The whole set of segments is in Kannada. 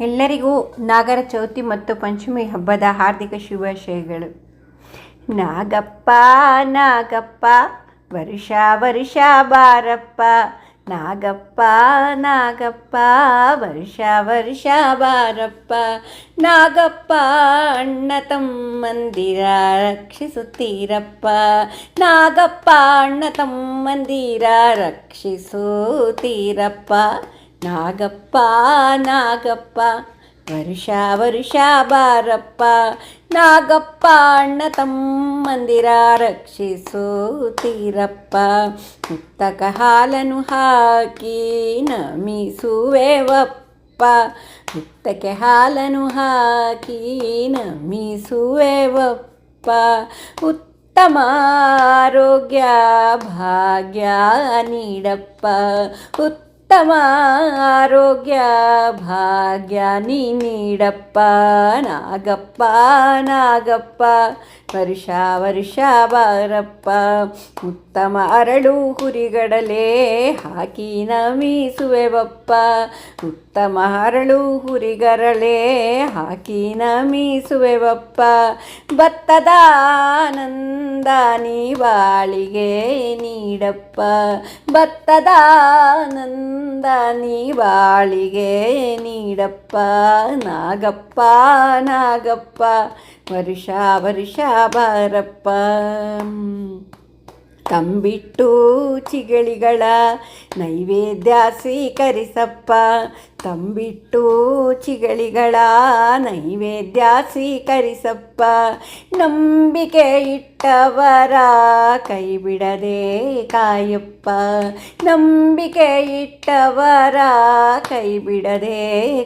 ಎಲ್ಲರಿಗೂ ನಾಗರ ಚೌತಿ ಮತ್ತು ಪಂಚಮಿ ಹಬ್ಬದ ಹಾರ್ದಿಕ ಶುಭಾಶಯಗಳು. ನಾಗಪ್ಪ ನಾಗಪ್ಪ, ವರ್ಷ ವರ್ಷ ಬಾರಪ್ಪ. ನಾಗಪ್ಪ ನಾಗಪ್ಪ, ವರ್ಷ ವರ್ಷ ಬಾರಪ್ಪ. ನಾಗಪ್ಪ, ಅಣ್ಣ ತಮ್ಮಂದಿರ ರಕ್ಷಿಸುತ್ತೀರಪ್ಪ. ನಾಗಪ್ಪ, ಅಣ್ಣ ತಮ್ಮಂದಿರ ರಕ್ಷಿಸುತ್ತೀರಪ್ಪ. ನಾಗಪ್ಪ ನಾಗಪ್ಪ, ವರ್ಷ ವರ್ಷ ಬಾರಪ್ಪ. ನಾಗಪ್ಪ ಅಣ್ಣ ತಮ್ಮಂದಿರ ರಕ್ಷಿಸುತ್ತೀರಪ್ಪ ಮುತ್ತಕ ಹಾಲನು ಹಾಕಿ ನಮಿಸುವೆವಪ್ಪ. ಮುತ್ತಕ್ಕೆ ಹಾಲನು ಹಾಕಿ ನಮಿಸುವೆವಪ್ಪ. ಉತ್ತಮ ಆರೋಗ್ಯ, ಭಾಗ್ಯ ನೀಡಪ್ಪ. ಉತ್ತಮ ಆರೋಗ್ಯ ಭಾಗ್ಯ ನೀಡಪ್ಪ, ನಾಗಪ್ಪ ನಾಗಪ್ಪ, ವರ್ಷ ವರ್ಷ ಬಾರಪ್ಪ. ಉತ್ತಮ ಅರಳು ಹುರಿಗಡಲೆ ಹಾಕಿ ನಮೀಸುವೆವಪ್ಪ. ಉತ್ತಮ ಅರಳು ಹುರಿಗರಳೆ ಹಾಕಿ ನಮೀಸುವೆವಪ್ಪ. ಭತ್ತದ ಆನಂದ ನೀ ಬಾಳಿಗೆ ನೀಡಪ್ಪ. ಭತ್ತದ ನಂದ ನೀ ಬಾಳಿಗೆ ನೀಡಪ್ಪ. ನಾಗಪ್ಪ ನಾಗಪ್ಪ, ವರ್ಷ ವರ್ಷ ಬಾರಪ್ಪ. ತಂಬಿಟ್ಟು ಚಿಗಳಿಗಳ ನೈವೇದ್ಯ ಸ್ವೀಕರಿಸಪ್ಪ. ತಂಬಿಟ್ಟು ಚಿಗಳಿಗಳ ನೈವೇದ್ಯ ಸ್ವೀಕರಿಸಪ್ಪ ನಂಬಿಕೆ ಇಟ್ಟವರ ಕೈ ಬಿಡದೆ ಕಾಯಪ್ಪ ನಂಬಿಕೆ ಇಟ್ಟವರ ಕೈ ಬಿಡದೆ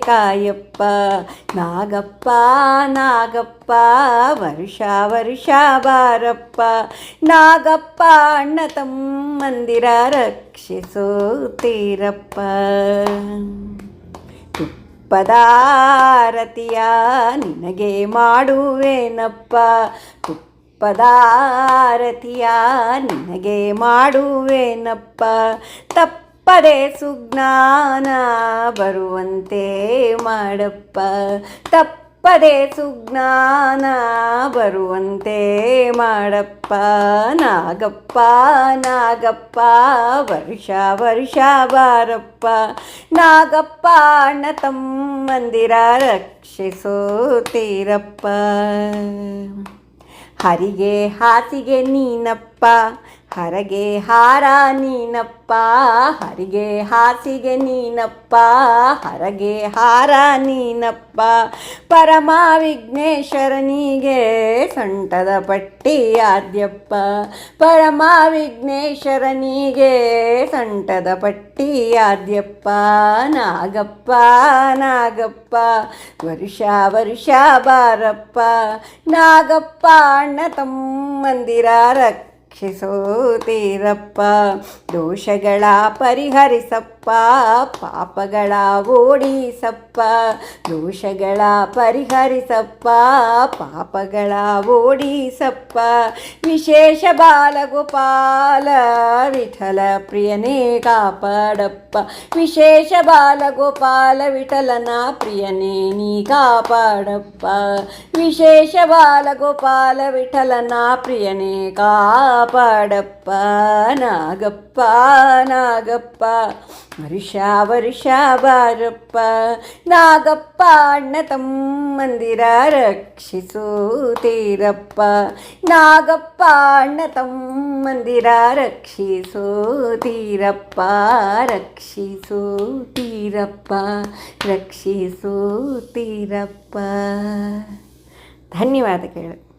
ಕಾಯಪ್ಪ ನಾಗಪ್ಪ ನಾಗಪ್ಪ ವರ್ಷ ವರ್ಷ ಬಾರಪ್ಪ ನಾಗಪ್ಪ ಅಣ್ಣ ತಮ್ಮಂದಿರ ರಕ್ಷಿಸುತ್ತೀರಪ್ಪ ತುಪ್ಪದಾರತಿಯ ನಿನಗೆ ಮಾಡುವೇನಪ್ಪ. ತುಪ್ಪದಾರತಿಯ ನಿನಗೆ ಮಾಡುವೇನಪ್ಪ. ತಪ್ಪದೆ ಸುಜ್ಞಾನ ಬರುವಂತೆ ಮಾಡಪ್ಪ. ತಪ್ಪದೆ ಸುಜ್ಞಾನ ಬರುವಂತೆ ಮಾಡಪ್ಪ ನಾಗಪ್ಪ ನಾಗಪ್ಪ, ವರ್ಷ ವರ್ಷ ಬಾರಪ್ಪ. ನಾಗಪ್ಪ, ಅಣ್ಣ ತಮ್ಮಂದಿರ ರಕ್ಷಿಸೋತೀರಪ್ಪ ಹರಿಗೆ ಹಾಸಿಗೆ ನೀನಪ್ಪ ಹರಗೆ ಹಾರ ನೀನಪ್ಪ, ಹರಿಗೆ ಹಾಸಿಗೆ ನೀನಪ್ಪ, ಹರಗೆ ಹಾರ ನೀನಪ್ಪ. ಪರಮ ವಿಘ್ನೇಶ್ವರನಿಗೆ ಸೊಂಟದ ಪಟ್ಟಿ ಆದ್ಯಪ್ಪ. ಪರಮ ವಿಘ್ನೇಶ್ವರನಿಗೆ ಸೊಂಟದ ಪಟ್ಟಿ ಆದ್ಯಪ್ಪ. ನಾಗಪ್ಪ ನಾಗಪ್ಪ, ವರುಷ ವರುಷ ಬಾರಪ್ಪ. ನಾಗಪ್ಪ ಅಣ್ಣ ತಮ್ಮಂದಿರ ರಕ್ಷಿಸುತ್ತೀರಪ್ಪ ದೋಷಗಳ ಪರಿಹರಿಸಪ್ಪ, ಪಾಪಗಳ ಓಡಿಸಪ್ಪ. ದೋಷಗಳ ಪರಿಹರಿಸಪ್ಪ, ಪಾಪಗಳ ಓಡಿಸಪ್ಪ. ವಿಶೇಷ ಬಾಲಗೋಪಾಲ, ವಿಠಲ ಪ್ರಿಯನೇ ಕಾಪಾಡಪ್ಪ. ವಿಶೇಷ ಬಾಲಗೋಪಾಲ, ವಿಠಲನ ಪ್ರಿಯನೇ ನೀ ಕಾಪಾಡಪ್ಪ. ವಿಶೇಷ ಬಾಲಗೋಪಾಲ, ವಿಠಲನ ಪ್ರಿಯನೇ ಕಾಪಾಡಪ್ಪ ನಾಗಪ್ಪ ನಾಗಪ್ಪ ವರ್ಷ ವರ್ಷ ಬಾರಪ್ಪ ನಾಗಪ್ಪ ಅಣ್ಣ ತಮ್ಮಂದಿರ ರಕ್ಷಿಸುತ್ತೀರಪ್ಪ ನಾಗಪ್ಪ ಅಣ್ಣ ತಮ್ಮಂದಿರ ರಕ್ಷಿಸುತ್ತೀರಪ್ಪ ರಕ್ಷಿಸುತ್ತೀರಪ್ಪ ರಕ್ಷಿಸುತ್ತೀರಪ್ಪ ಧನ್ಯವಾದಗಳು